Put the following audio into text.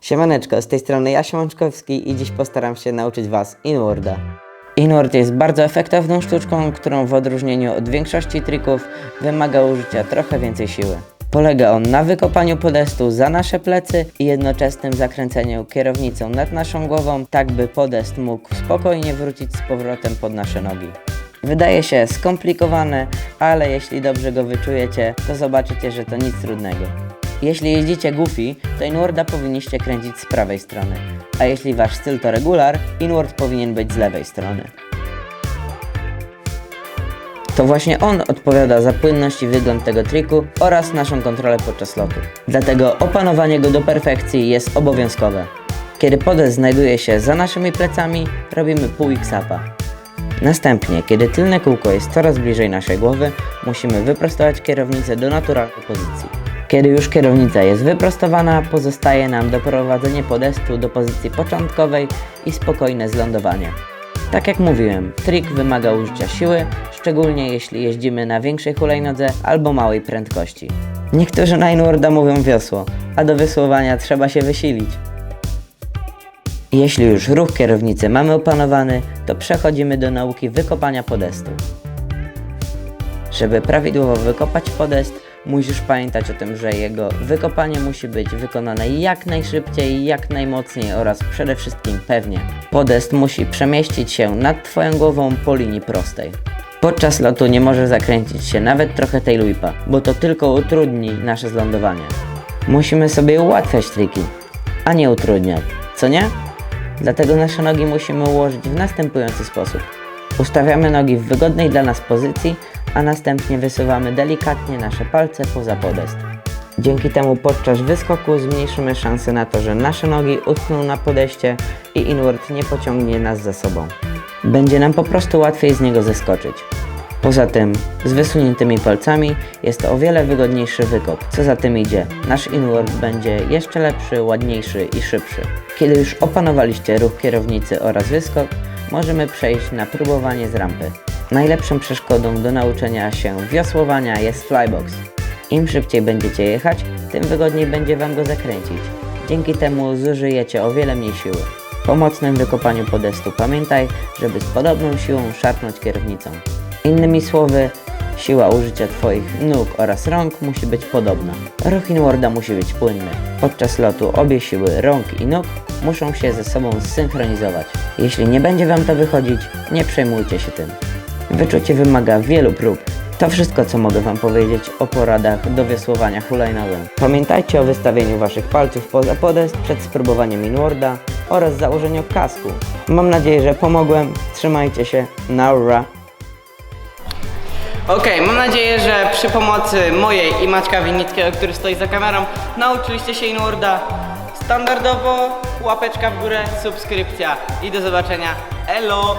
Siemaneczko, z tej strony ja Siemanczkowski i dziś postaram się nauczyć Was inwarda. Inward jest bardzo efektowną sztuczką, którą w odróżnieniu od większości trików wymaga użycia trochę więcej siły. Polega on na wykopaniu podestu za nasze plecy i jednoczesnym zakręceniu kierownicą nad naszą głową, tak by podest mógł spokojnie wrócić z powrotem pod nasze nogi. Wydaje się skomplikowane, ale jeśli dobrze go wyczujecie, to zobaczycie, że to nic trudnego. Jeśli jeździcie goofy, to inwarda powinniście kręcić z prawej strony, a jeśli wasz styl to regular, inward powinien być z lewej strony. To właśnie on odpowiada za płynność i wygląd tego triku oraz naszą kontrolę podczas lotu. Dlatego opanowanie go do perfekcji jest obowiązkowe. Kiedy podest znajduje się za naszymi plecami, robimy pół x-upa. Następnie, kiedy tylne kółko jest coraz bliżej naszej głowy, musimy wyprostować kierownicę do naturalnej pozycji. Kiedy już kierownica jest wyprostowana, pozostaje nam doprowadzenie podestu do pozycji początkowej i spokojne zlądowanie. Tak jak mówiłem, trik wymaga użycia siły, szczególnie jeśli jeździmy na większej hulajnodze albo małej prędkości. Niektórzy na mówią wiosło, a do wiosłowania trzeba się wysilić. Jeśli już ruch kierownicy mamy opanowany, to przechodzimy do nauki wykopania podestu. Żeby prawidłowo wykopać podest, musisz pamiętać o tym, że jego wykopanie musi być wykonane jak najszybciej, jak najmocniej oraz przede wszystkim pewnie. Podest musi przemieścić się nad Twoją głową po linii prostej. Podczas lotu nie może zakręcić się nawet trochę tail whipa, bo to tylko utrudni nasze zlądowanie. Musimy sobie ułatwiać triki, a nie utrudniać, co nie? Dlatego nasze nogi musimy ułożyć w następujący sposób. Ustawiamy nogi w wygodnej dla nas pozycji, a następnie wysuwamy delikatnie nasze palce poza podest. Dzięki temu podczas wyskoku zmniejszymy szanse na to, że nasze nogi utkną na podeście i inward nie pociągnie nas za sobą. Będzie nam po prostu łatwiej z niego zeskoczyć. Poza tym, z wysuniętymi palcami jest to o wiele wygodniejszy wykop. Co za tym idzie, nasz inward będzie jeszcze lepszy, ładniejszy i szybszy. Kiedy już opanowaliście ruch kierownicy oraz wyskok, możemy przejść na próbowanie z rampy. Najlepszą przeszkodą do nauczenia się wiosłowania jest flybox. Im szybciej będziecie jechać, tym wygodniej będzie Wam go zakręcić. Dzięki temu zużyjecie o wiele mniej siły. Po mocnym wykopaniu podestu pamiętaj, żeby z podobną siłą szarpnąć kierownicą. Innymi słowy, siła użycia Twoich nóg oraz rąk musi być podobna. Ruch inwarda musi być płynny. Podczas lotu obie siły rąk i nóg muszą się ze sobą zsynchronizować. Jeśli nie będzie Wam to wychodzić, nie przejmujcie się tym. Wyczucie wymaga wielu prób. To wszystko, co mogę Wam powiedzieć o poradach do wiosłowania hulajnogą. Pamiętajcie o wystawieniu Waszych palców poza podest przed spróbowaniem inwarda oraz założeniu kasku. Mam nadzieję, że pomogłem. Trzymajcie się. Naura. Okej, mam nadzieję, że przy pomocy mojej i Maćka Winnickiego, który stoi za kamerą, nauczyliście się inwarda. Standardowo łapeczka w górę, subskrypcja i do zobaczenia. Elo!